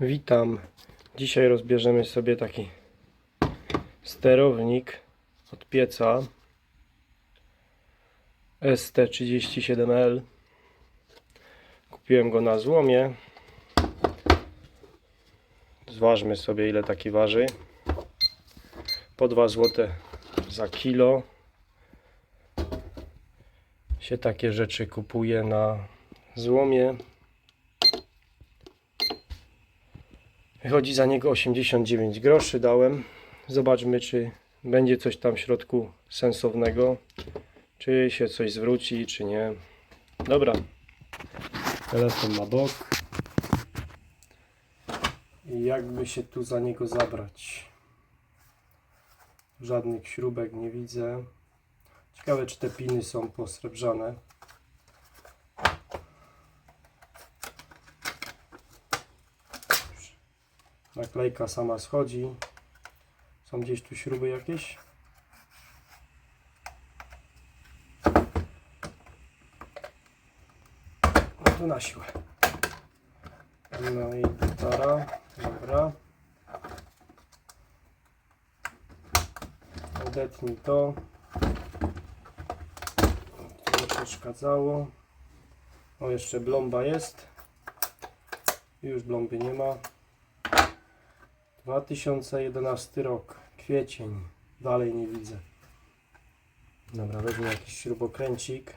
Witam. Dzisiaj rozbierzemy sobie taki sterownik od pieca ST37L. Kupiłem go na złomie. Zważmy sobie ile taki waży. Po 2 zł za kilo się takie rzeczy kupuje na złomie. Wychodzi za niego 89 groszy dałem. Zobaczmy, czy będzie coś tam w środku sensownego. Czy się coś zwróci, czy nie. Dobra. Telefon na bok. I jakby się tu za niego zabrać? Żadnych śrubek nie widzę. Ciekawe, czy te piny są posrebrzane. Naklejka sama schodzi. Są gdzieś tu śruby jakieś? No to na siłę. No i gitara. Dobra. Odetnij to. Nie przeszkadzało. O, jeszcze blomba jest. Już blomby nie ma. 2011 rok, kwiecień, dalej nie widzę. Dobra, weźmy jakiś śrubokręcik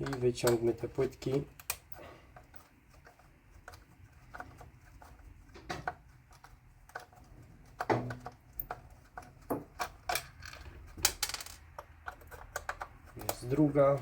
i wyciągmy te płytki. Jest druga.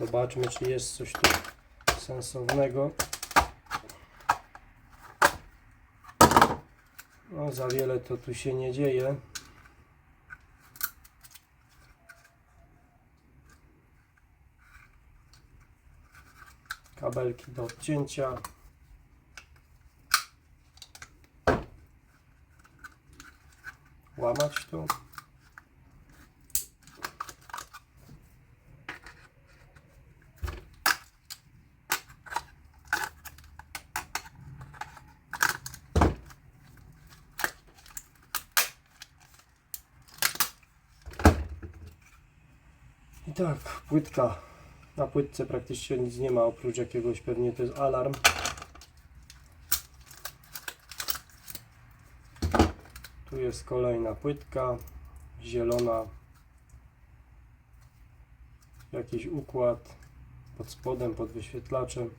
Zobaczmy, czy jest coś tu sensownego. No, za wiele to tu się nie dzieje. Kabelki do odcięcia. Łamać tu. Tak, płytka. Na płytce praktycznie nic nie ma, oprócz jakiegoś pewnie to jest alarm. Tu jest kolejna płytka, zielona. Jakiś układ pod spodem, pod wyświetlaczem.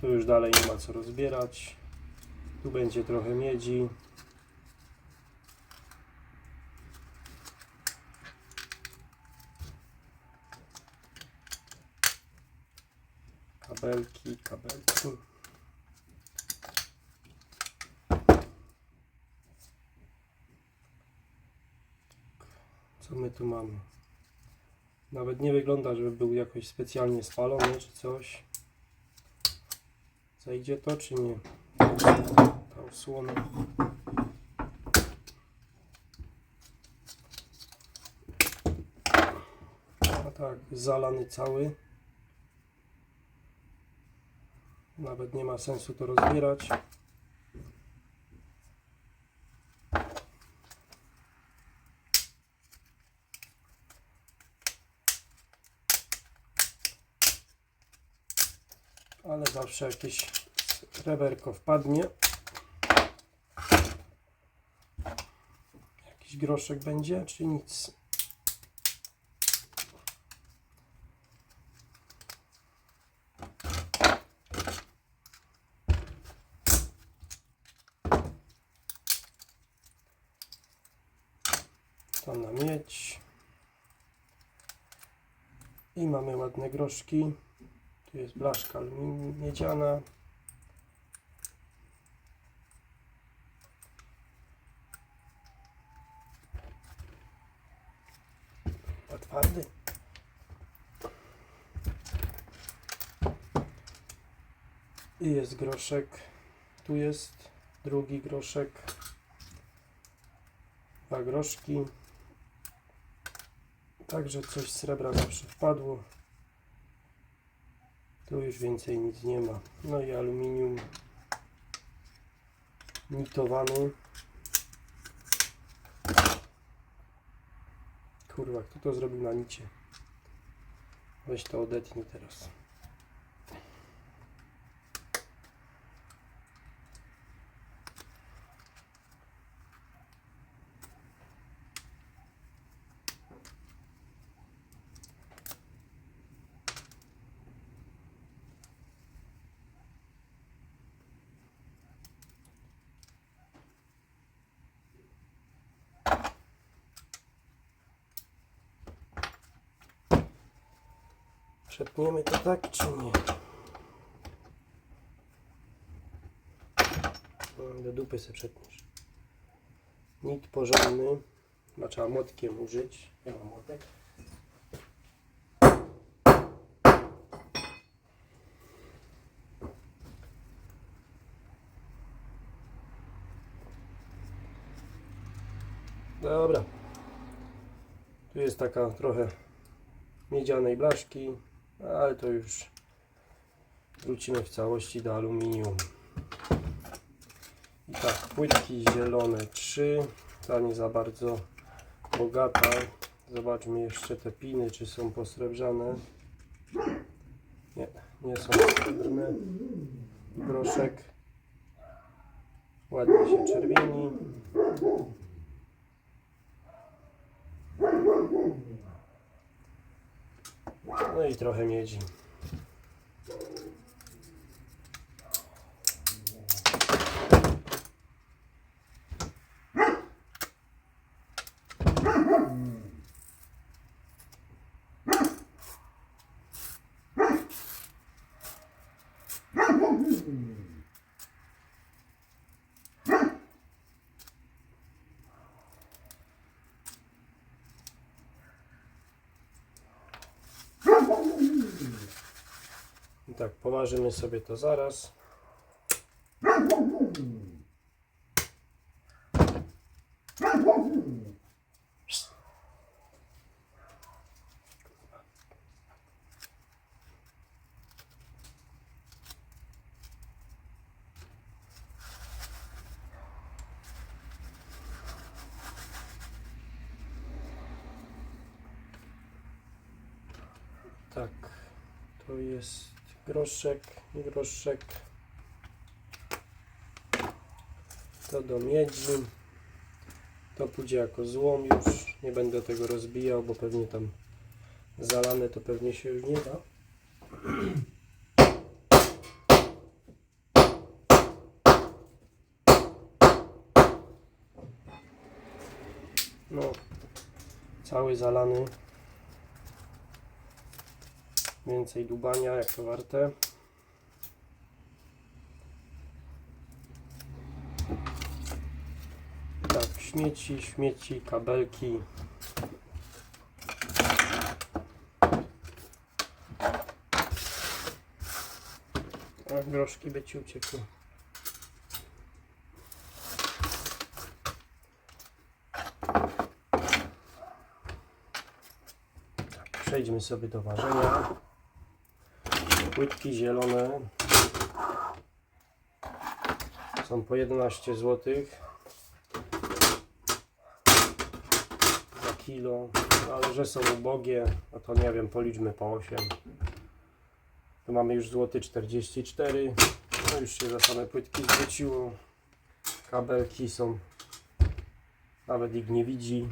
Tu już dalej nie ma co rozbierać. Tu będzie trochę miedzi. Kabelki, kabelki. Co my tu mamy? Nawet nie wygląda, żeby był jakoś specjalnie spalony czy coś. Zajdzie to czy nie? Ta osłona. A tak, zalany cały. Nawet nie ma sensu to rozbierać. Ale zawsze jakieś rewerko wpadnie. Jakiś groszek będzie, czy nic? to I mamy ładne groszki. Tu jest blaszka miedziana. Twardy. I jest groszek. Tu jest drugi groszek. Dwa groszki. Także coś srebra zawsze wpadło. Tu już więcej nic nie ma. No i aluminium nitowany. Kurwa, kto to zrobił na nicie? Weź to odetnij teraz. Przepniemy to tak czy nie? No, Do dupy se przetniesz. Nit porządny. Chyba trzeba młotkiem użyć. Ja mam młotek. Dobra. Tu jest taka trochę miedzianej blaszki, ale to już wrócimy w całości do aluminium. I tak, płytki zielone 3, ta nie za bardzo bogata. Zobaczmy jeszcze te piny, czy są posrebrzane. Nie, nie są srebrne. Groszek ładnie się czerwieni. No i trochę miedzi. I poważymy sobie to zaraz. Tak, to jest groszek, groszek. To do miedzi. To pójdzie jako złom już. Nie będę tego rozbijał, bo pewnie tam zalane to pewnie się już nie da. No, cały zalany. Więcej dubania, jak to warte. Tak, śmieci, śmieci, kabelki. Groszki by ci uciekły. Przejdźmy sobie do ważenia. Płytki zielone są po 11 zł za kilo, ale że są ubogie, no to nie wiem, policzmy po 8. Tu mamy już złoty 44, no już się za same płytki zwróciło. Kabelki są, nawet ich nie widzi.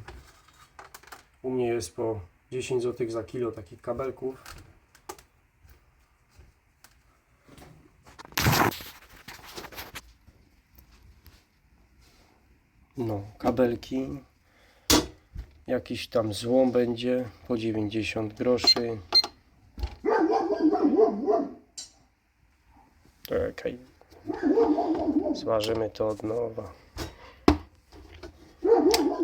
U mnie jest po 10 zł za kilo takich kabelków. No, kabelki. Jakiś tam złom będzie po 90 groszy. Czekaj. Zważymy to od nowa.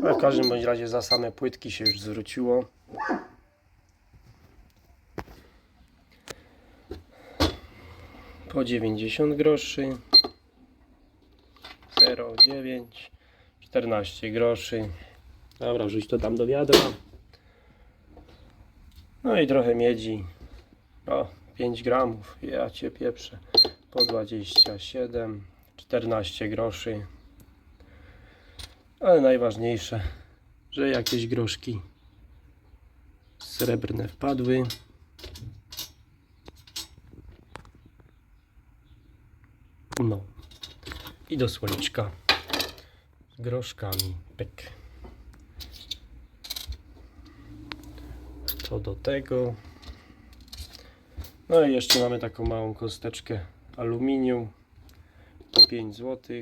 Ale w każdym bądź razie za same płytki się już zwróciło. Po 90 groszy. 0,9 14 groszy. Dobra, wrzuć to tam do wiadra. No i trochę miedzi. O, 5 gramów. Ja cię pieprzę. Po 27, 14 groszy. Ale najważniejsze, że jakieś groszki srebrne wpadły. No. I do słoniczka groszkami. Pyk. To do tego. No i jeszcze mamy taką małą kosteczkę aluminium po 5 zł,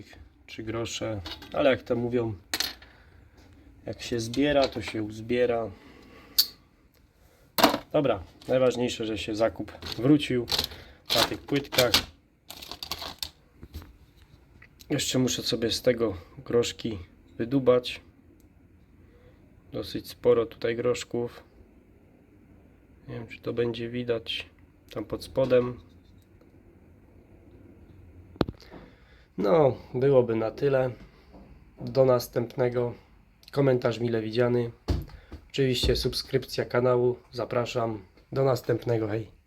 3 grosze, ale jak to mówią, jak się zbiera, to się uzbiera. Dobra, najważniejsze, że się zakup wrócił na tych płytkach. Jeszcze muszę sobie z tego groszki wydubać. Dosyć sporo tutaj groszków. Nie wiem, czy to będzie widać tam pod spodem. No, byłoby na tyle. Do następnego. Komentarz mile widziany. Oczywiście subskrypcja kanału. Zapraszam. Do następnego. Hej.